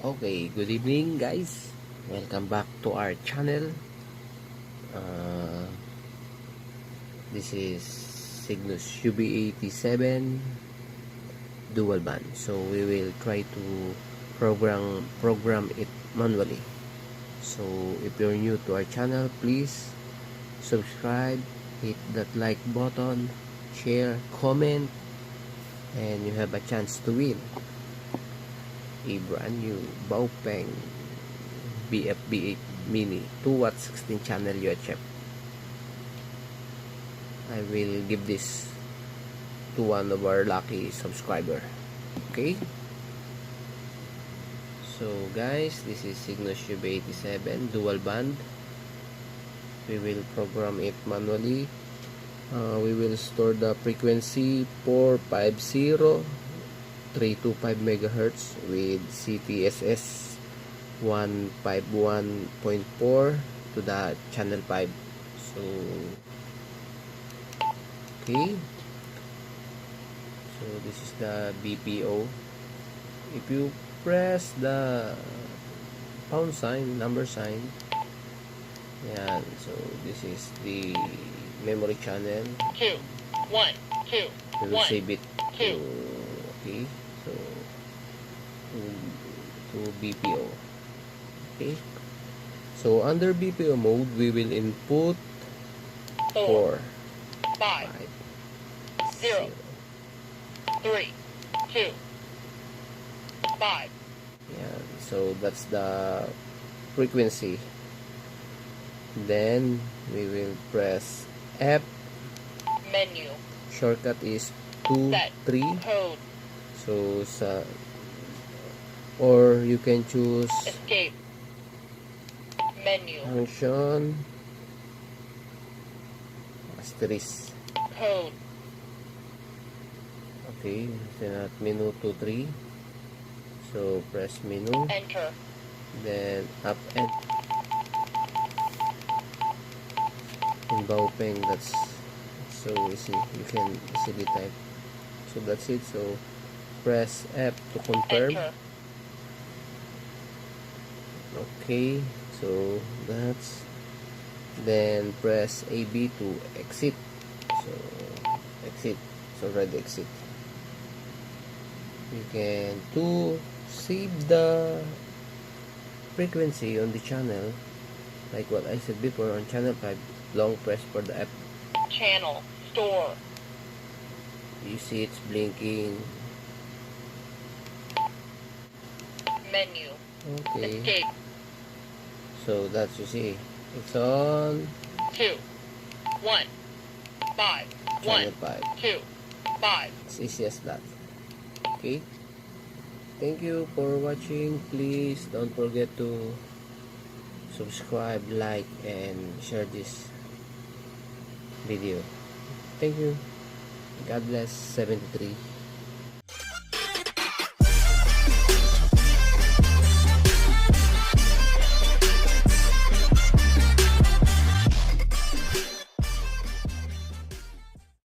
Okay, good evening guys. Welcome back to our channel. Uh, this is Cygnus UB87 dual band. So we will try to program program it manually. So if you're new to our channel, please subscribe, hit that like button, share, comment, and you have a chance to win a brand new Baopeng BFB8 Mini 2 watt 16 channel UHF I will give this to one of our lucky subscriber. Okay? So guys this is Cygnus UB87 dual band. We will program it manually. Uh, we will store the frequency 450 325 megahertz with CTSS 151.4 to the channel 5 so okay. So this is the BPO if you press the pound sign number sign yan. So this is the memory channel. Two, one, two, will one, save it to two. Okay so um, to, to BPO okay? So under BPO mode we will input four, 4 five, 5 zero. three, two, five, Yan. so that's the frequency. Then we will press F. Menu, shortcut is 2 Set. 3 code, so sa or you can choose escape, menu, function asterisk. Code, okay then at menu 2 3 so press menu. Enter, then up and in Baopeng that's so easy. You can easily type. So that's it. So press F to confirm. Enter, okay so that's then press AB to exit. So exit it's already exit. You can to save the frequency on the channel like what I said before on channel 5 long press for the app. channel, store, you see it's blinking menu, okay escape, so that's you see it's on two, one, five, one, 5 two, five. It's easy as that. Okay? Thank you for watching. Please don't forget to subscribe, like, and share this video. Thank you. God bless 73.